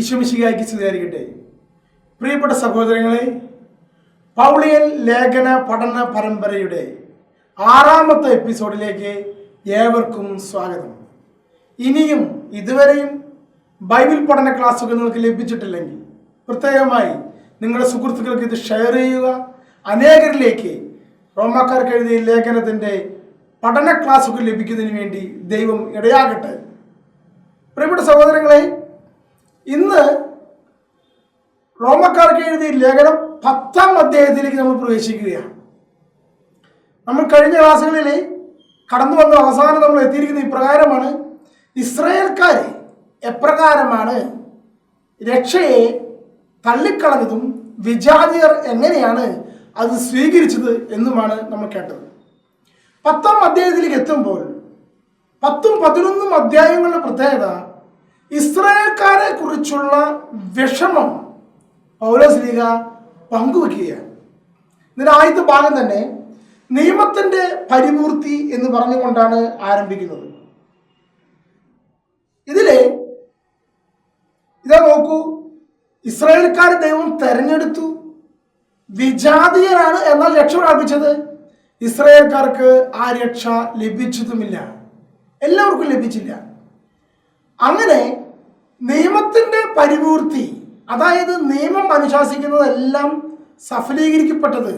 ഈശ്വമിശികായ്ക്ക് സ്തുതിയായിരിക്കട്ടെ. പ്രിയപ്പെട്ട സഹോദരങ്ങളെ പൗളിയൻ ലേഖന പഠന പരമ്പരയുടെ ആറാമത്തെ എപ്പിസോഡിലേക്ക് ഏവർക്കും സ്വാഗതം. ഇനിയും ഇതുവരെയും ബൈബിൾ പഠന ക്ലാസ്സുകൾ നിങ്ങൾക്ക് ലഭിച്ചിട്ടില്ലെങ്കിൽ പ്രത്യേകമായി നിങ്ങളുടെ സുഹൃത്തുക്കൾക്ക് ഇത് ഷെയർ ചെയ്യുക. അനേകരിലേക്ക് റോമാക്കാർക്ക് എഴുതിയ ലേഖനത്തിന്റെ പഠന ക്ലാസ്സുകൾ ലഭിക്കുന്നതിന് വേണ്ടി ദൈവം ഇടയാകട്ടെ. പ്രിയപ്പെട്ട സഹോദരങ്ങളെ റോമക്കാർക്ക് എഴുതിയ ലേഖനം പത്താം അധ്യായത്തിലേക്ക് നമ്മൾ പ്രവേശിക്കുകയാണ്. നമ്മൾ കഴിഞ്ഞ ക്ലാസ്സുകളിൽ കടന്നു വന്ന അവസാനം നമ്മൾ എത്തിയിരിക്കുന്ന ഇപ്രകാരമാണ് ഇസ്രായേൽക്കാർ എപ്രകാരമാണ് രക്ഷയെ തള്ളിക്കളഞ്ഞതും വിജാതിയർ എങ്ങനെയാണ് അത് സ്വീകരിച്ചത് എന്നുമാണ് നമ്മൾ കേട്ടത്. പത്താം അധ്യായത്തിലേക്ക് എത്തുമ്പോൾ പത്തും പതിനൊന്നും അധ്യായങ്ങളുടെ പ്രത്യേകത ഇസ്രായേൽക്കാരെ കുറിച്ചുള്ള വിഷമം പൗരസ്ലീഹ പങ്കുവെക്കുകയാണ്. ഇതിന്റെ ആദ്യത്തെ ഭാഗം തന്നെ നിയമത്തിന്റെ പരിപൂർത്തി എന്ന് പറഞ്ഞുകൊണ്ടാണ് ആരംഭിക്കുന്നത്. ഇതിലെ ഇതാ നോക്കൂ ഇസ്രായേൽക്കാരെ ദൈവം തെരഞ്ഞെടുത്തു. വിജാതീയനാണ് എന്നാൽ രക്ഷ പ്രാപിച്ചത്. ഇസ്രായേൽക്കാർക്ക് ആ രക്ഷ ലഭിച്ചതുമില്ല. എല്ലാവർക്കും ലഭിച്ചില്ല. അങ്ങനെ നിയമത്തിന്റെ പരിപൂർത്തി അതായത് നിയമം അനുശാസിക്കുന്നതെല്ലാം സഫലീകരിക്കപ്പെട്ടത്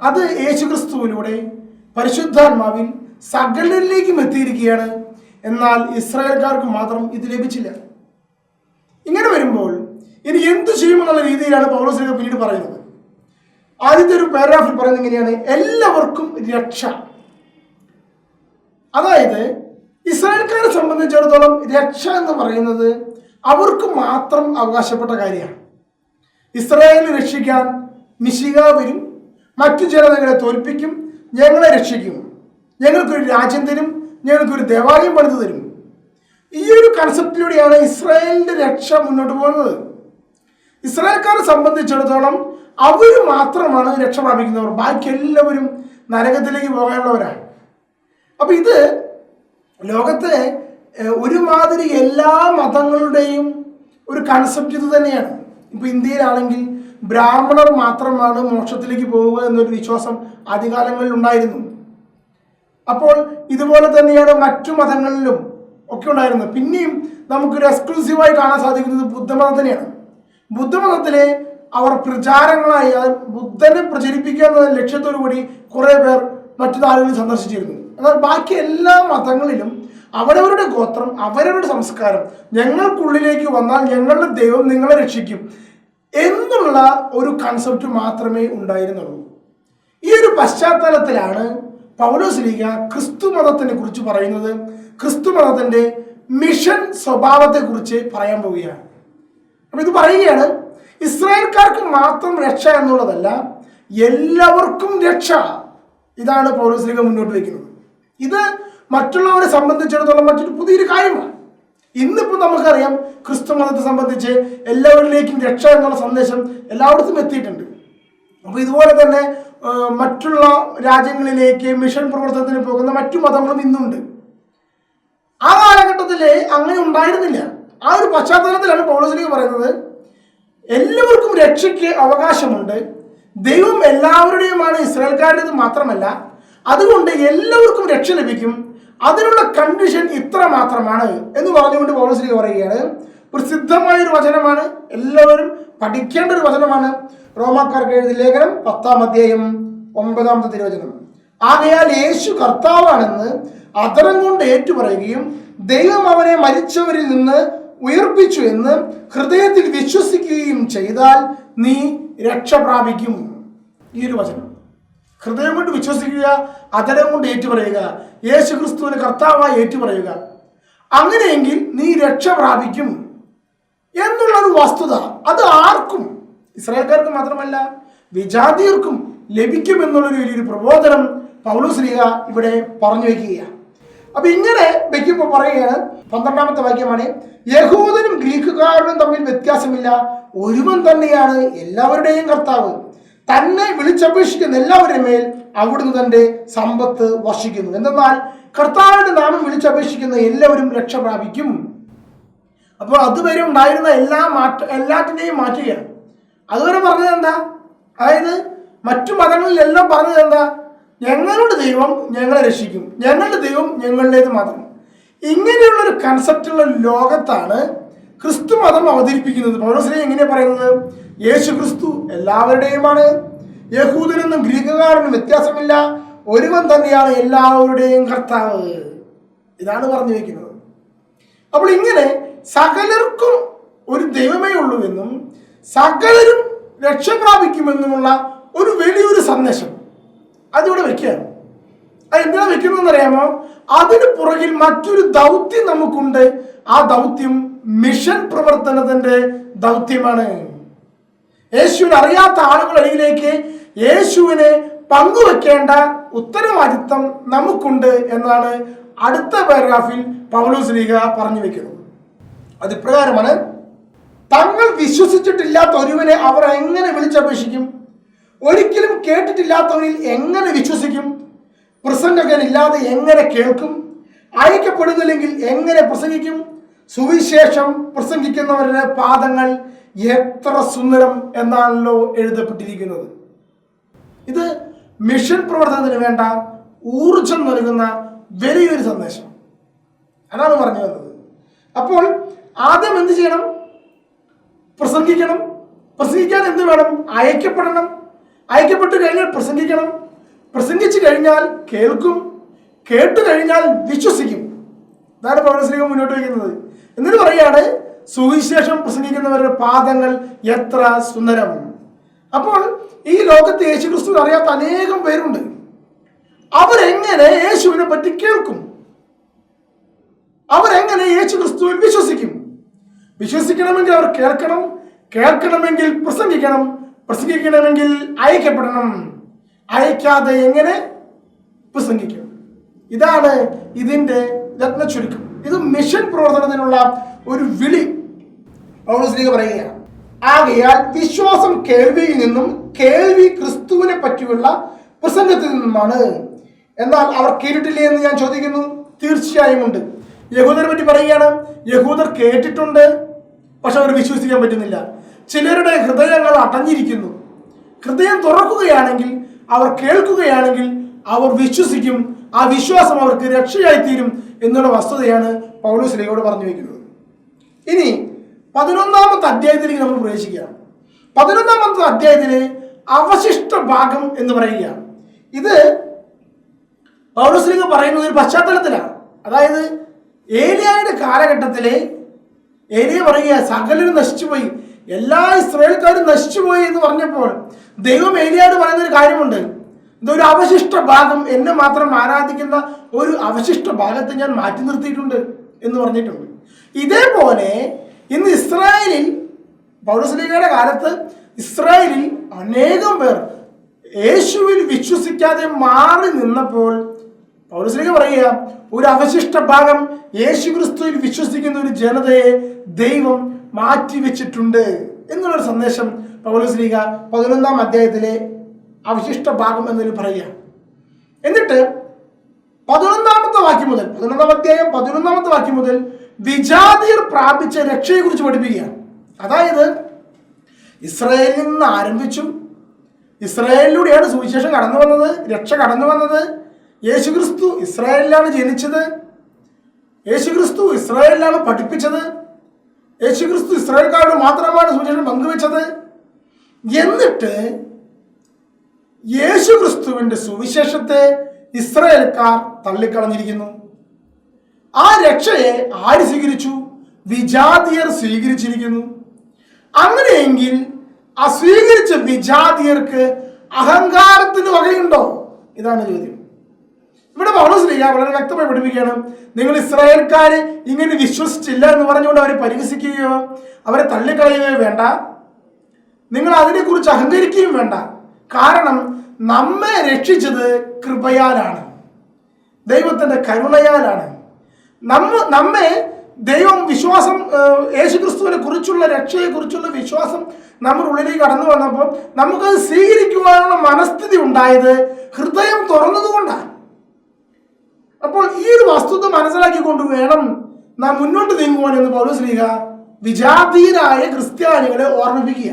അത് യേശുക്രിസ്തുവിലൂടെ പരിശുദ്ധാത്മാവിൽ സകലരിലേക്കും എത്തിയിരിക്കുകയാണ്. എന്നാൽ ഇസ്രായേൽക്കാർക്ക് മാത്രം ഇത് ലഭിച്ചില്ല. ഇങ്ങനെ വരുമ്പോൾ ഇനി എന്ത് ചെയ്യുമെന്നുള്ള രീതിയിലാണ് പൗലോസിനെ പിന്നീട് പറയുന്നത്. ആദ്യത്തെ ഒരു പാരഗ്രാഫിൽ പറയുന്നത് എങ്ങനെയാണ് എല്ലാവർക്കും രക്ഷ. അതായത് ഇസ്രായേൽക്കാരെ സംബന്ധിച്ചിടത്തോളം രക്ഷ എന്ന് പറയുന്നത് അവർക്ക് മാത്രം അവകാശപ്പെട്ട കാര്യമാണ്. ഇസ്രായേലിനെ രക്ഷിക്കാൻ മിശിക വരും മറ്റു ജനതകളെ തോൽപ്പിക്കും ഞങ്ങളെ രക്ഷിക്കും. ഞങ്ങൾക്കൊരു രാജ്യം തരും ഞങ്ങൾക്കൊരു ദേവാലയം പണിത് തരും. ഈ ഒരു കൺസെപ്റ്റിലൂടെയാണ് ഇസ്രായേലിന്റെ രക്ഷ മുന്നോട്ട് പോകുന്നത്. ഇസ്രായേൽക്കാരെ സംബന്ധിച്ചിടത്തോളം അവർ മാത്രമാണ് രക്ഷ പ്രാപിക്കുന്നവർ. ബാക്കി എല്ലാവരും നരകത്തിലേക്ക് പോകാനുള്ളവരാണ്. അപ്പൊ ഇത് ലോകത്തെ ഒരുമാതിരി എല്ലാ മതങ്ങളുടെയും ഒരു കൺസെപ്റ്റ് ഇത് തന്നെയാണ്. ഇപ്പൊ ഇന്ത്യയിലാണെങ്കിൽ ബ്രാഹ്മണർ മാത്രമാണ് മോക്ഷത്തിലേക്ക് പോവുക എന്നൊരു വിശ്വാസം ആദ്യകാലങ്ങളിൽ ഉണ്ടായിരുന്നു. അപ്പോൾ ഇതുപോലെ തന്നെയാണ് മറ്റു മതങ്ങളിലും ഒക്കെ ഉണ്ടായിരുന്നത്. പിന്നെയും നമുക്കൊരു എക്സ്ക്ലൂസീവായി കാണാൻ സാധിക്കുന്നത് ബുദ്ധമതം തന്നെയാണ്. ബുദ്ധമതത്തിലെ അവർ പ്രചാരങ്ങളായി അത് ബുദ്ധനെ പ്രചരിപ്പിക്കുക എന്ന ലക്ഷ്യത്തോടു കൂടി കുറേ പേർ മറ്റു നാടുകളിൽ സന്ദർശിച്ചിരുന്നു. എന്നാൽ ബാക്കി എല്ലാ മതങ്ങളിലും അവരവരുടെ ഗോത്രം അവരവരുടെ സംസ്കാരം ഞങ്ങൾക്കുള്ളിലേക്ക് വന്നാൽ ഞങ്ങളുടെ ദൈവം നിങ്ങളെ രക്ഷിക്കും എന്നുള്ള ഒരു കൺസെപ്റ്റ് മാത്രമേ ഉണ്ടായിരുന്നുള്ളൂ. ഈ ഒരു പശ്ചാത്തലത്തിലാണ് പൗലോസ്ലീഗ ക്രിസ്തു മതത്തിനെ കുറിച്ച് പറയുന്നത്. ക്രിസ്തു മതത്തിന്റെ മിഷൻ സ്വഭാവത്തെക്കുറിച്ച് പറയാൻ പോവുകയാണ്. അപ്പൊ ഇത് പറയുകയാണ് ഇസ്രായേൽക്കാർക്ക് മാത്രം രക്ഷ എന്നുള്ളതല്ല എല്ലാവർക്കും രക്ഷ. ഇതാണ് പൗലോസ്ലീഗ മുന്നോട്ട് വയ്ക്കുന്നത് ഇത് മറ്റുള്ളവരെ സംബന്ധിച്ചിടത്തോളം മറ്റൊരു പുതിയൊരു കാര്യമാണ്. ഇന്നിപ്പോൾ നമുക്കറിയാം ക്രിസ്തു മതത്തെ സംബന്ധിച്ച് എല്ലാവരിലേക്കും രക്ഷ എന്നുള്ള സന്ദേശം എല്ലായിടത്തും എത്തിയിട്ടുണ്ട്. അപ്പോൾ ഇതുപോലെ തന്നെ മറ്റുള്ള രാജ്യങ്ങളിലേക്ക് മിഷൻ പ്രവർത്തനത്തിന് പോകുന്ന മറ്റു മതങ്ങളും ഇന്നുണ്ട്. ആ കാലഘട്ടത്തിൽ അങ്ങനെ ഉണ്ടായിരുന്നില്ല. ആ ഒരു പശ്ചാത്തലത്തിലാണ് പൗലോസിലേക്ക് പറയുന്നത് എല്ലാവർക്കും രക്ഷയ്ക്ക് അവകാശമുണ്ട്. ദൈവം എല്ലാവരുടെയുമാണ് ഇസ്രായേൽക്കാരുടേത് മാത്രമല്ല അതുകൊണ്ട് എല്ലാവർക്കും രക്ഷ ലഭിക്കും. അതിനുള്ള കണ്ടീഷൻ ഇത്ര മാത്രമാണ് എന്ന് പറഞ്ഞുകൊണ്ട് പൗലോസിലേക്ക് പറയുകയാണ്. പ്രസിദ്ധമായ ഒരു വചനമാണ് എല്ലാവരും പഠിക്കേണ്ട ഒരു വചനമാണ്. റോമാക്കാർക്ക് എഴുതിയ ലേഖനം പത്താം അധ്യായം ഒമ്പതാമത്തെ തിരുവചനം. ആകയാൽ യേശു കർത്താവാണെന്ന് അതരം കൊണ്ട് ഏറ്റുപറയുകയും ദൈവം അവനെ മരിച്ചവരിൽ നിന്ന് ഉയർപ്പിച്ചു എന്ന് ഹൃദയത്തിൽ വിശ്വസിക്കുകയും ചെയ്താൽ നീ രക്ഷ പ്രാപിക്കും. ഈ ഒരു വചനം. ഹൃദയം കൊണ്ട് വിശ്വസിക്കുക അതരം കൊണ്ട് ഏറ്റുപറയുക യേശു ക്രിസ്തുവിന് കർത്താവായി ഏറ്റുപറയുക. അങ്ങനെയെങ്കിൽ നീ രക്ഷ പ്രാപിക്കും എന്നുള്ളൊരു വസ്തുത അത് ആർക്കും ഇസ്രായേൽക്കാർക്ക് മാത്രമല്ല വിജാതിയർക്കും ലഭിക്കും എന്നുള്ളൊരു വലിയൊരു പ്രബോധനം പൗലോസ്ലീഗ ഇവിടെ പറഞ്ഞു വയ്ക്കുകയാണ്. അപ്പൊ ഇങ്ങനെ വെക്കുമ്പോൾ പറയുകയാണ് പന്ത്രണ്ടാമത്തെ വാക്യമാണ് യഹൂദനും ഗ്രീക്കുകാരനും തമ്മിൽ വ്യത്യാസമില്ല ഒരുവൻ തന്നെയാണ് എല്ലാവരുടെയും കർത്താവ്. തന്നെ വിളിച്ചപേക്ഷിക്കുന്ന എല്ലാവരുടെ മേൽ അവിടുന്ന് തന്റെ സമ്പത്ത് വർഷിക്കുന്നു. എന്തെന്നാൽ കർത്താവിന്റെ നാമം വിളിച്ചപേക്ഷിക്കുന്ന എല്ലാവരും രക്ഷ പ്രാപിക്കും. അപ്പോൾ അതുവരെ ഉണ്ടായിരുന്ന എല്ലാ മാറ്റ എല്ലാറ്റിനെയും മാറ്റുകയാണ്. അതുവരെ പറഞ്ഞത് എന്താ? അതായത് മറ്റു മതങ്ങളിലെല്ലാം പറഞ്ഞത് എന്താ? ഞങ്ങളുടെ ദൈവം ഞങ്ങളെ രക്ഷിക്കും. ഞങ്ങളുടെ ദൈവം ഞങ്ങളുടേത് മാത്രം. ഇങ്ങനെയുള്ള ഒരു കൺസെപ്റ്റുള്ള ലോകത്താണ് ക്രിസ്തു മതം അവതരിപ്പിക്കുന്നത്. പൗരസ്ലി എങ്ങനെയാ പറയുന്നത്? യേശു ക്രിസ്തു എല്ലാവരുടെയുമാണ്. യഹൂദനെന്നും ഗ്രീക്കുകാരനും വ്യത്യാസമില്ല. ഒരുവൻ തന്നെയാണ് എല്ലാവരുടെയും കർത്താവ്. ഇതാണ് പറഞ്ഞു വെക്കുന്നത്. അപ്പോൾ ഇങ്ങനെ സകലർക്കും ഒരു ദൈവമേ ഉള്ളൂ എന്നും സകലരും രക്ഷ പ്രാപിക്കുമെന്നുമുള്ള ഒരു വലിയൊരു സന്ദേശം അതിവിടെ വെക്കുകയാണ്. അത് എന്തിനാ വെക്കുന്നതെന്ന് അറിയാമോ അതിന് പുറകിൽ മറ്റൊരു ദൗത്യം നമുക്കുണ്ട്. ആ ദൗത്യം മിഷൻ പ്രവർത്തനത്തിന്റെ ദൗത്യമാണ്. യേശുവിനെ അറിയാത്ത ആളുകളിലേക്ക് യേശുവിനെ പങ്കുവെക്കേണ്ട ഉത്തരവാദിത്തം നമുക്കുണ്ട് എന്നാണ് അടുത്ത പാരഗ്രാഫിൽ പൗലോസ് ലീഗ പറഞ്ഞു വെക്കുന്നത്. അത് ഇപ്രകാരമാണ് തങ്ങൾ വിശ്വസിച്ചിട്ടില്ലാത്ത ഒരുവനെ അവർ എങ്ങനെ വിളിച്ചപേക്ഷിക്കും? ഒരിക്കലും കേട്ടിട്ടില്ലാത്തവനിൽ എങ്ങനെ വിശ്വസിക്കും? പ്രസംഗകനില്ലാതെ എങ്ങനെ കേൾക്കും? അയക്കപ്പെടുന്നില്ലെങ്കിൽ എങ്ങനെ പ്രസംഗിക്കും? സുവിശേഷം പ്രസംഗിക്കുന്നവരുടെ പാദങ്ങൾ എത്ര സുന്ദരം എന്നാണല്ലോ എഴുതപ്പെട്ടിരിക്കുന്നത്. ഇത് മിഷൻ പ്രവർത്തനത്തിന് വേണ്ട ഊർജം നൽകുന്ന വലിയൊരു സന്ദേശം. അതാണ് പറഞ്ഞു വന്നത്. അപ്പോൾ ആദ്യം എന്ത് ചെയ്യണം? പ്രസംഗിക്കണം. പ്രസംഗിക്കാൻ എന്ത് വേണം? അയക്കപ്പെടണം. അയക്കപ്പെട്ടു കഴിഞ്ഞാൽ പ്രസംഗിക്കണം. പ്രസംഗിച്ചു കഴിഞ്ഞാൽ കേൾക്കും. കേട്ടു കഴിഞ്ഞാൽ വിശ്വസിക്കും. ഇതാണ് പൗരസ്ലിഹം മുന്നോട്ട് വയ്ക്കുന്നത്. എന്നിട്ട് പറയാണ് സുവിശേഷം പ്രസംഗിക്കുന്നവരുടെ പാദങ്ങൾ എത്ര സുന്ദരം. അപ്പോൾ ഈ ലോകത്ത് യേശു ക്രിസ്തു അറിയാത്ത അനേകം പേരുണ്ട്. അവരെങ്ങനെ യേശുവിനെ പറ്റി കേൾക്കും? അവരെങ്ങനെ യേശു ക്രിസ്തുവിൽ വിശ്വസിക്കും? വിശ്വസിക്കണമെങ്കിൽ അവർ കേൾക്കണം കേൾക്കണമെങ്കിൽ പ്രസംഗിക്കണം പ്രസംഗിക്കണമെങ്കിൽ അയക്കപ്പെടണം. അയക്കാതെ എങ്ങനെ? പ്രസംഗിക്കും. ഇതാണ് ഇതിന്റെ രത്ന ചുരുക്കം ഇത് മിഷൻ പ്രവർത്തനത്തിനുള്ള ഒരു വിളി. പൗലോസ്ലീഗ പറയുകയാണ്. ആകയാൽ വിശ്വാസം കേൾവിയിൽ നിന്നും കേൾവി ക്രിസ്തുവിനെ പറ്റിയുള്ള പ്രസംഗത്തിൽ നിന്നുമാണ്. എന്നാൽ അവർ കേട്ടിട്ടില്ലേ എന്ന് ഞാൻ ചോദിക്കുന്നു? തീർച്ചയായും ഉണ്ട്. യഹൂദരെ പറ്റി പറയുകയാണ്. യഹൂദർ കേട്ടിട്ടുണ്ട് പക്ഷെ അവർ വിശ്വസിക്കാൻ പറ്റുന്നില്ല. ചിലരുടെ ഹൃദയങ്ങൾ അടഞ്ഞിരിക്കുന്നു. ഹൃദയം തുറക്കുകയാണെങ്കിൽ അവർ കേൾക്കുകയാണെങ്കിൽ അവർ വിശ്വസിക്കും. ആ വിശ്വാസം അവർക്ക് രക്ഷയായിത്തീരും എന്നുള്ള വസ്തുതയാണ് പൗലോസ് ലേഖയോട് പറഞ്ഞു വെക്കുന്നത് ഇനി പതിനൊന്നാമത്തെ അധ്യായത്തിലേക്ക് നമ്മൾ പ്രവേശിക്കുകയാണ്. പതിനൊന്നാമത്തെ അധ്യായത്തിലെ അവശിഷ്ട ഭാഗം എന്ന് പറയുകയാണ്. ഇത് പൗരസ്ലിംഗ് പറയുന്നത് ഒരു പശ്ചാത്തലത്തിലാണ്. അതായത് ഏലിയായുടെ കാലഘട്ടത്തിലെ ഏലിയ പറയുക സകലരും നശിച്ചുപോയി എല്ലാ ഇസ്രയേൽക്കാരും നശിച്ചുപോയി എന്ന് പറഞ്ഞപ്പോൾ ദൈവം ഏലിയാട് പറയുന്ന ഒരു കാര്യമുണ്ട്. ഇതൊരു അവശിഷ്ട ഭാഗം എന്നെ മാത്രം ആരാധിക്കുന്ന ഒരു അവശിഷ്ട ഭാഗത്തെ ഞാൻ മാറ്റി നിർത്തിയിട്ടുണ്ട് എന്ന് പറഞ്ഞിട്ടുണ്ട്. ഇതേപോലെ ഇന്ന് ഇസ്രായേലിൽ പൗരസ്ലിഗയുടെ കാലത്ത് ഇസ്രായേലിൽ അനേകം പേർ യേശുവിൽ വിശ്വസിക്കാതെ മാറി നിന്നപ്പോൾ പൗരസ്ലിഗ പറയുക ഒരു അവശിഷ്ട ഭാഗം യേശു ക്രിസ്തുവിൽ വിശ്വസിക്കുന്ന ഒരു ജനതയെ ദൈവം മാറ്റിവെച്ചിട്ടുണ്ട്. എന്നുള്ളൊരു സന്ദേശം പൗരസ്ലിഗ പതിനൊന്നാം അധ്യായത്തിലെ അവശിഷ്ട ഭാഗം എന്നതിൽ പറയുക. എന്നിട്ട് പതിനൊന്നാമത്തെ വാക്യം മുതൽ പതിനൊന്നാം അധ്യായം പതിനൊന്നാമത്തെ വാക്യം മുതൽ വിജാതിയർ പ്രാപിച്ച രക്ഷയെക്കുറിച്ച് പഠിപ്പിക്കുകയാണ്. അതായത് ഇസ്രായേലിൽ നിന്ന് ആരംഭിച്ചു ഇസ്രായേലിലൂടെയാണ് സുവിശേഷം കടന്നു വന്നത് രക്ഷ കടന്നു വന്നത്. യേശുക്രിസ്തു ഇസ്രായേലിലാണ് ജനിച്ചത്. യേശുക്രിസ്തു ഇസ്രായേലിലാണ് പഠിപ്പിച്ചത്. യേശുക്രിസ്തു ഇസ്രായേൽക്കാരോട് മാത്രമാണ് സുവിശേഷം പങ്കുവെച്ചത്. എന്നിട്ട് യേശുക്രിസ്തുവിന്റെ സുവിശേഷത്തെ ഇസ്രായേൽക്കാർ തള്ളിക്കളഞ്ഞിരിക്കുന്നു. ആ രക്ഷയെ ആര് സ്വീകരിച്ചു? വിജാതിയർ സ്വീകരിച്ചിരിക്കുന്നു. അങ്ങനെയെങ്കിൽ ആ സ്വീകരിച്ച വിജാതിയർക്ക് അഹങ്കാരത്തിന് വകയുണ്ടോ? ഇതാണ് ചോദ്യം. ഇവിടെ പൗലോസ് ലീഗ വളരെ വ്യക്തമായി പഠിപ്പിക്കുകയാണ്. നിങ്ങൾ ഇസ്രായേൽക്കാരെ ഇങ്ങനെ വിശ്വസിച്ചില്ല എന്ന് പറഞ്ഞുകൊണ്ട് അവരെ പരിഹസിക്കുകയോ അവരെ തള്ളിക്കളയുകയോ വേണ്ട. നിങ്ങൾ അതിനെക്കുറിച്ച് അഹങ്കരിക്കുകയും വേണ്ട. കാരണം നമ്മെ രക്ഷിച്ചത് കൃപയാലാണ്. ദൈവത്തിന്റെ കരുണയാലാണ്. നമ്മ നമ്മെ ദൈവം വിശ്വാസം യേശുക്രിസ്തുവിനെ കുറിച്ചുള്ള രക്ഷയെ കുറിച്ചുള്ള വിശ്വാസം നമ്മുടെ ഉള്ളിലേക്ക് കടന്നു വന്നപ്പോൾ നമുക്കത് സ്വീകരിക്കുവാനുള്ള മനസ്ഥിതി ഉണ്ടായത് ഹൃദയം തുറന്നതുകൊണ്ടാണ്. അപ്പോൾ ഈ ഒരു വസ്തുത മനസ്സിലാക്കിക്കൊണ്ട് വേണം നാം മുന്നോട്ട് നീങ്ങുവാൻ എന്ന് പൗരു ശ്രീക വിജാതീയരായ ക്രിസ്ത്യാനികളെ ഓർമ്മിപ്പിക്കുക.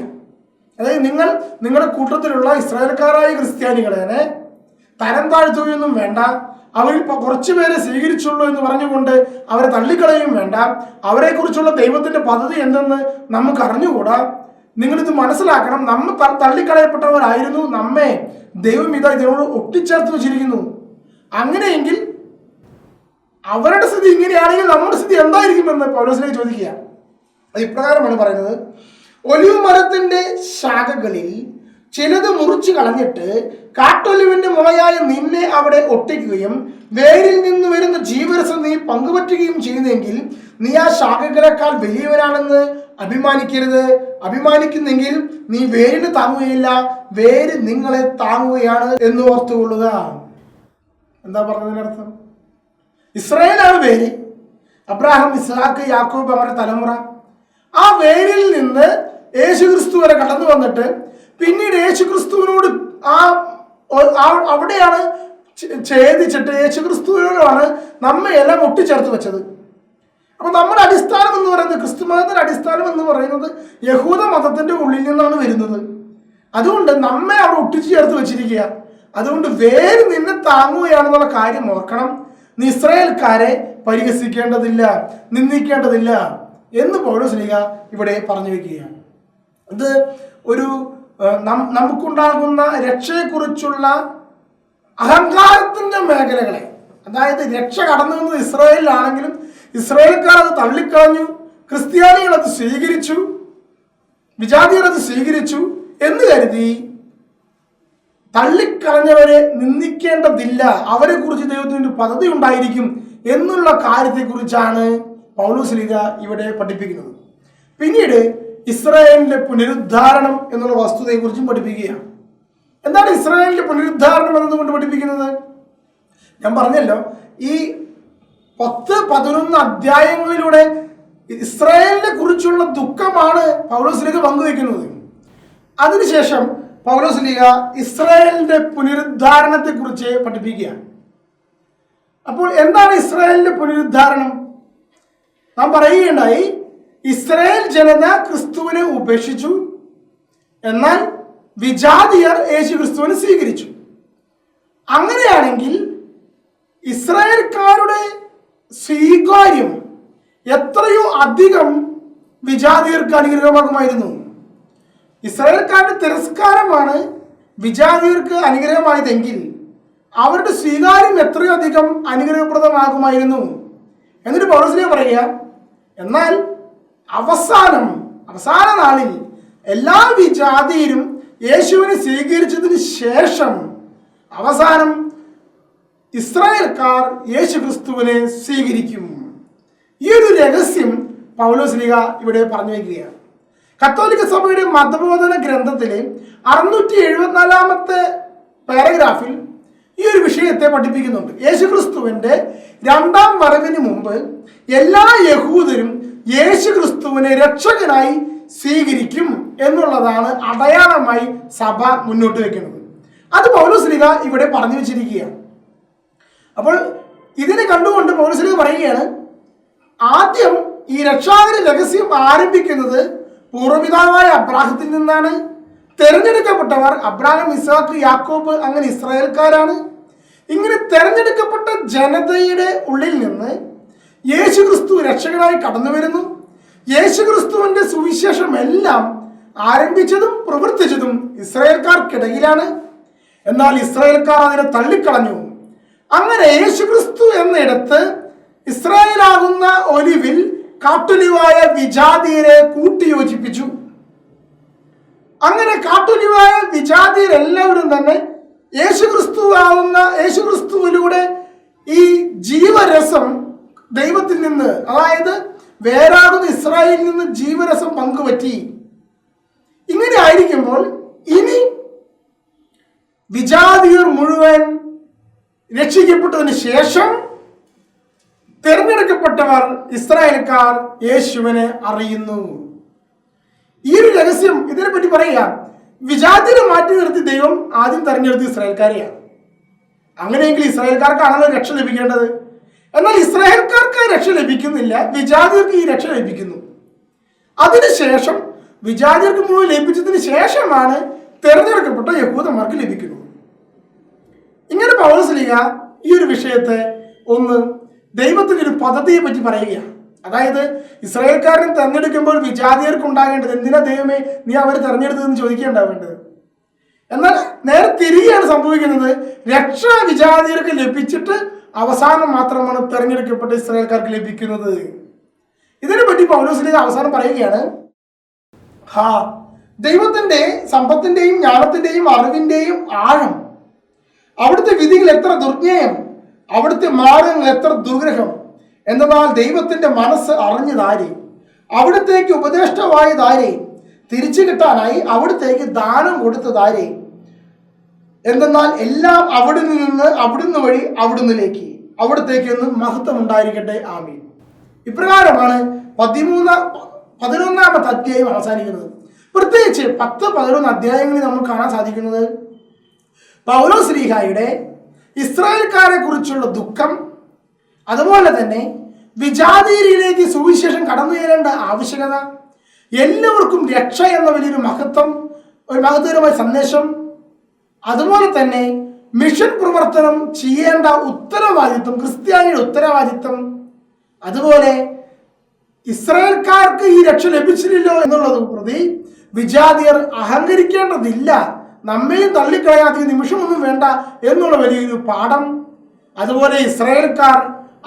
അതായത് നിങ്ങൾ നിങ്ങളുടെ കൂട്ടത്തിലുള്ള ഇസ്രായേൽക്കാരായ ക്രിസ്ത്യാനികളെ തരം താഴ്ത്തുകയൊന്നും വേണ്ട. അവരിൽ കുറച്ചു പേരെ സ്വീകരിച്ചുള്ളൂ എന്ന് പറഞ്ഞുകൊണ്ട് അവരെ തള്ളിക്കളയും വേണ്ട. അവരെക്കുറിച്ചുള്ള ദൈവത്തിന്റെ പദ്ധതി എന്തെന്ന് നമുക്ക് അറിഞ്ഞുകൂടാ? നിങ്ങളിത് മനസ്സിലാക്കണം. നമ്മൾ തള്ളിക്കളയപ്പെട്ടവരായിരുന്നു നമ്മെ. ദൈവം ഇതാ ഇതിനോട് ഒട്ടിച്ചേർത്ത് വെച്ചിരിക്കുന്നു. അങ്ങനെയെങ്കിൽ അവരുടെ സ്ഥിതി ഇങ്ങനെയാണെങ്കിൽ നമ്മുടെ സ്ഥിതി എന്തായിരിക്കുമെന്ന് പൗരസിനെ ചോദിക്കുക. അത് ഇപ്രകാരമാണ് പറയുന്നത്. ഒലിവ് മരത്തിന്റെ ശാഖകളിൽ ചിലത് മുറിച്ചു കളഞ്ഞിട്ട് കാട്ടൊലിവിന്റെ മുളയായ നിന്നെ അവിടെ ഒട്ടിക്കുകയും വേരിൽ നിന്ന് വരുന്ന ജീവരസം നീ പങ്കുപറ്റുകയും ചെയ്യുന്നെങ്കിൽ നീ ആ ശാഖകളെക്കാൾ വലിയവനാണെന്ന് അഭിമാനിക്കരുത്. അഭിമാനിക്കുന്നെങ്കിൽ നീ വേരിന് താങ്ങുകയില്ല. വേര് നിങ്ങളെ താങ്ങുകയാണ് എന്ന് ഓർത്തുകൊള്ളുക. എന്താ പറഞ്ഞതിനർത്ഥം ഇസ്രയേലാണ് വേര്. അബ്രാഹാം ഇസ്ലാഖ് യാക്കൂബ് അവരുടെ തലമുറ. ആ വേരിൽ നിന്ന് യേശു ക്രിസ്തു വരെ കടന്നു വന്നിട്ട് പിന്നീട് യേശുക്രിസ്തുവിനോട് ആ അവിടെയാണ് ഛേദിച്ചിട്ട് യേശുക്രിസ്തുവിനോടാണ് നമ്മെ എല്ലാം ഒട്ടിച്ചേർത്ത് വെച്ചത്. അപ്പൊ നമ്മുടെ അടിസ്ഥാനം എന്ന് പറയുന്നത് ക്രിസ്തു മതത്തിന്റെ അടിസ്ഥാനം എന്ന് പറയുന്നത് യഹൂദ മതത്തിന്റെ ഉള്ളിൽ നിന്നാണ് വരുന്നത്. അതുകൊണ്ട് നമ്മെ അവിടെ ഒട്ടിച്ചു ചേർത്ത് വെച്ചിരിക്കുക. അതുകൊണ്ട് വേര് നിന്നെ താങ്ങുകയാണെന്നുള്ള കാര്യം ഓർക്കണം. നീ ഇസ്രായേൽക്കാരെ പരിഹസിക്കേണ്ടതില്ല നിന്ദിക്കേണ്ടതില്ല എന്ന് പൗലോസ്ലിക ഇവിടെ പറഞ്ഞു വെക്കുകയാണ്. ഇത് ഒരു നമുക്കുണ്ടാകുന്ന രക്ഷയെക്കുറിച്ചുള്ള അഹങ്കാരത്തിന്റെ മേഖലകളെ. അതായത് രക്ഷ കടന്നു വന്നത് ഇസ്രായേലിലാണെങ്കിലും ഇസ്രായേൽക്കാർ അത് തള്ളിക്കളഞ്ഞു ക്രിസ്ത്യാനികൾ അത് സ്വീകരിച്ചു വിജാതിയർ അത് സ്വീകരിച്ചു എന്ന് കരുതി തള്ളിക്കളഞ്ഞവരെ നിന്ദിക്കേണ്ടതില്ല. അവരെ കുറിച്ച് ദൈവത്തിന് ഒരു പദ്ധതി ഉണ്ടായിരിക്കും എന്നുള്ള കാര്യത്തെക്കുറിച്ചാണ് പൗലോസ് ഇവിടെ പഠിപ്പിക്കുന്നത്. പിന്നീട് ഇസ്രായേലിന്റെ പുനരുദ്ധാരണം എന്നുള്ള വസ്തുതയെക്കുറിച്ചും പഠിപ്പിക്കുകയാണ്. എന്താണ് ഇസ്രായേലിന്റെ പുനരുദ്ധാരണം എന്നതുകൊണ്ട് പഠിപ്പിക്കുന്നത്? ഞാൻ പറഞ്ഞല്ലോ ഈ പത്ത് പതിനൊന്ന് അധ്യായങ്ങളിലൂടെ ഇസ്രായേലിനെ കുറിച്ചുള്ള ദുഃഖമാണ് പൗലോസ്ലിഹ പങ്കുവെക്കുന്നത്. അതിനുശേഷം പൗലോസ് ലീഗ ഇസ്രായേലിന്റെ പുനരുദ്ധാരണത്തെ കുറിച്ച് പഠിപ്പിക്കുകയാണ്. അപ്പോൾ എന്താണ് ഇസ്രായേലിന്റെ പുനരുദ്ധാരണം? നാം പറയുകയുണ്ടായി ഇസ്രായേൽ ജനത ക്രിസ്തുവിനെ ഉപേക്ഷിച്ചു. എന്നാൽ വിജാതിയർ യേശു ക്രിസ്തുവിനെ സ്വീകരിച്ചു. അങ്ങനെയാണെങ്കിൽ ഇസ്രായേൽക്കാരുടെ സ്വീകാര്യം എത്രയോ അധികം വിജാതിയർക്ക് അനുഗ്രഹമാകുമായിരുന്നു. ഇസ്രായേൽക്കാരുടെ തിരസ്കാരമാണ് വിജാതിയർക്ക് അനുഗ്രഹമായതെങ്കിൽ അവരുടെ സ്വീകാര്യം എത്രയോ അധികം അനുഗ്രഹപ്രദമാകുമായിരുന്നു. എന്നിട്ട് പൗരസ്ലിയ പറയുക എന്നാൽ അവസാനം അവസാന നാളിൽ എല്ലാ വിജാതിയിലും യേശുവിനെ സ്വീകരിച്ചതിന് ശേഷം അവസാനം ഇസ്രായേൽക്കാർ യേശു ക്രിസ്തുവിനെ സ്വീകരിക്കും. ഈ ഒരു രഹസ്യം പൗലോസ്ലിക ഇവിടെ പറഞ്ഞു വയ്ക്കുകയാണ്. കത്തോലിക്ക സഭയുടെ മതബോധന ഗ്രന്ഥത്തിലെ അറുന്നൂറ്റി എഴുപത്തിനാലാമത്തെ പാരഗ്രാഫിൽ ഈ ഒരു വിഷയത്തെ പഠിപ്പിക്കുന്നുണ്ട്. യേശുക്രിസ്തുവിന്റെ രണ്ടാം വരവിന് മുമ്പ് എല്ലാ യഹൂദരും യേശുക്രിസ്തുവിനെ രക്ഷകനായി സ്വീകരിക്കും എന്നുള്ളതാണ് അടയാളമായി സഭ മുന്നോട്ട് വെക്കുന്നത്. അത് പൗലോസ്ലിക ഇവിടെ പറഞ്ഞു വെച്ചിരിക്കുകയാണ്. അപ്പോൾ ഇതിനെ കണ്ടുകൊണ്ട് പൗലോസ്ലിക പറയുകയാണ് ആദ്യം ഈ രക്ഷാകര രഹസ്യം ആരംഭിക്കുന്നത് പൂർവപിതാവായ അബ്രാഹത്തിൽ നിന്നാണ്. തെരഞ്ഞെടുക്കപ്പെട്ടവർ അബ്രാഹം ഇസാഖ് യാക്കോബ് അങ്ങനെ ഇസ്രായേൽക്കാരാണ്. ഇങ്ങനെ തെരഞ്ഞെടുക്കപ്പെട്ട ജനതയുടെ ഉള്ളിൽ നിന്ന് യേശു ക്രിസ്തു രക്ഷകനായി കടന്നു വരുന്നു യേശു ക്രിസ്തുവിന്റെ സുവിശേഷം എല്ലാം ആരംഭിച്ചതും പ്രവർത്തിച്ചതും ഇസ്രായേൽക്കാർക്കിടയിലാണ്. എന്നാൽ ഇസ്രായേൽക്കാർ അതിനെ തള്ളിക്കളഞ്ഞു. അങ്ങനെ യേശുക്രിസ്തു എന്നിടത്ത് ഇസ്രായേലാകുന്ന ഒലിവിൽ കാട്ടുലിവായ വിജാതിയരെ കൂട്ടിയോജിപ്പിച്ചു. അങ്ങനെ കാട്ടുലിവായ വിജാതിയരെല്ലാവരും തന്നെ യേശുക്രിസ്തു ആവുന്ന യേശുക്രിസ്തുവിലൂടെ ഈ ജീവരസം ദൈവത്തിൽ നിന്ന് അതായത് വേറാകുന്ന ഇസ്രായേലിൽ നിന്ന് ജീവരസം പങ്കുപറ്റി. ഇങ്ങനെ ആയിരിക്കുമ്പോൾ ഇനി വിജാതിയർ മുഴുവൻ രക്ഷിക്കപ്പെട്ടതിന് ശേഷം തിരഞ്ഞെടുക്കപ്പെട്ടവർ ഇസ്രായേൽക്കാർ യേശുവിനെ അറിയുന്നു. ഈ ഒരു രഹസ്യം ഇതിനെപ്പറ്റി പറയുക. വിജാതിനെ മാറ്റി നിർത്തി ദൈവം ആദ്യം തെരഞ്ഞെടുത്ത് ഇസ്രായേൽക്കാരെയാണ്. അങ്ങനെയെങ്കിൽ ഇസ്രായേൽക്കാർക്കാണല്ലോ രക്ഷ ലഭിക്കേണ്ടത്. എന്നാൽ ഇസ്രായേൽക്കാർക്ക് രക്ഷ ലഭിക്കുന്നില്ല വിജാതിയർക്ക് ഈ രക്ഷ ലഭിക്കുന്നു. അതിനുശേഷം വിജാതിയർക്ക് മുഴുവൻ ലഭിച്ചതിന് ശേഷമാണ് തിരഞ്ഞെടുക്കപ്പെട്ട യഹൂദന്മാർക്ക് ലഭിക്കുന്നത്. ഇങ്ങനെ പൗരസ്ലിക ഈ ഒരു വിഷയത്തെ ഒന്ന് ദൈവത്തിന്റെ ഒരു പദ്ധതിയെ പറ്റി പറയുകയാണ്. അതായത് ഇസ്രായേൽക്കാരനെ തെരഞ്ഞെടുക്കുമ്പോൾ വിജാതിയർക്ക് ഉണ്ടാകേണ്ടത് എന്തിനാ ദൈവമേ നീ അവരെ തെരഞ്ഞെടുത്തതെന്ന് ചോദിക്കേണ്ടാവേണ്ടത് എന്നാൽ നേരെ തിരികെയാണ് സംഭവിക്കുന്നത് രക്ഷ വിജാതിയർക്ക് ലഭിച്ചിട്ട് അവസാനം മാത്രമാണ് തെരഞ്ഞെടുക്കപ്പെട്ട ഇസ്രായേൽക്കാർക്ക് ലഭിക്കുന്നത്. ഇതിനെ പറ്റി പൗലോസിലേക്ക് അവസാനം പറയുകയാണ്. ഹാ ദൈവത്തിന്റെ സമ്പത്തിന്റെയും ജ്ഞാനത്തിന്റെയും അറിവിന്റെയും ആഴം അവിടുത്തെ വിധികൾ എത്ര ദുർജ്ഞേയം അവിടുത്തെ മാർഗങ്ങൾ എത്ര ദുർഗ്രഹം എന്നാൽ ദൈവത്തിന്റെ മനസ്സ് അറിഞ്ഞതാരെ അവിടത്തേക്ക് ഉപദേഷ്ടമായതാരെ തിരിച്ചു കിട്ടാനായി അവിടത്തേക്ക് ദാനം കൊടുത്തതാരെ എന്തെന്നാൽ എല്ലാം അവിടുന്ന് നിന്ന് അവിടുന്ന് വഴി അവിടുന്നിലേക്ക് അവിടത്തേക്ക് എന്ന് മഹത്വം ഉണ്ടായിരിക്കട്ടെ ആമീൻ. ഇപ്രകാരമാണ് പതിമൂന്ന് പതിനൊന്നാമത്തെ അധ്യായം അവസാനിക്കുന്നത്. പ്രത്യേകിച്ച് പത്ത് പതിനൊന്ന് അധ്യായങ്ങളിൽ നമ്മൾ കാണാൻ സാധിക്കുന്നത് പൗലോ ശ്രീഹായുടെ ഇസ്രായേൽക്കാരെ കുറിച്ചുള്ള ദുഃഖം അതുപോലെ തന്നെ വിജാതിരിയിലേക്ക് സുവിശേഷം കടന്നു ചെല്ലേണ്ട ആവശ്യകത എല്ലാവർക്കും രക്ഷ എന്ന വലിയൊരു മഹത്വം ഒരു മഹത്വകരമായ സന്ദേശം അതുപോലെ തന്നെ മിഷൻ പ്രവർത്തനം ചെയ്യേണ്ട ഉത്തരവാദിത്വം ക്രിസ്ത്യാനിയുടെ ഉത്തരവാദിത്വം. അതുപോലെ ഇസ്രായേൽക്കാർക്ക് ഈ രക്ഷ ലഭിച്ചില്ലല്ലോ എന്നുള്ളത് പ്രതി വിജാതിയർ അഹങ്കരിക്കേണ്ടതില്ല. നമ്മയും തള്ളിക്കളയാത്ത നിമിഷമൊന്നും വേണ്ട എന്നുള്ള വലിയൊരു പാഠം. അതുപോലെ ഇസ്രായേൽക്കാർ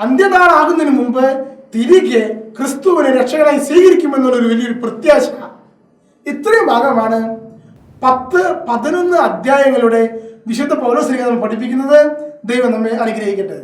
അന്ത്യനാളാകുന്നതിന് മുമ്പ് തിരികെ ക്രിസ്തുവിനെ രക്ഷകനായി സ്വീകരിക്കുമെന്നുള്ളൊരു വലിയൊരു പ്രത്യാശ. ഇത്രയും ഭാഗമാണ് പത്ത് പതിനൊന്ന് അധ്യായങ്ങളുടെ വിശുദ്ധ പൗരസ്ത്രീകൾ പഠിപ്പിക്കുന്നത് ദൈവം നമ്മെ അനുഗ്രഹിക്കട്ടെ.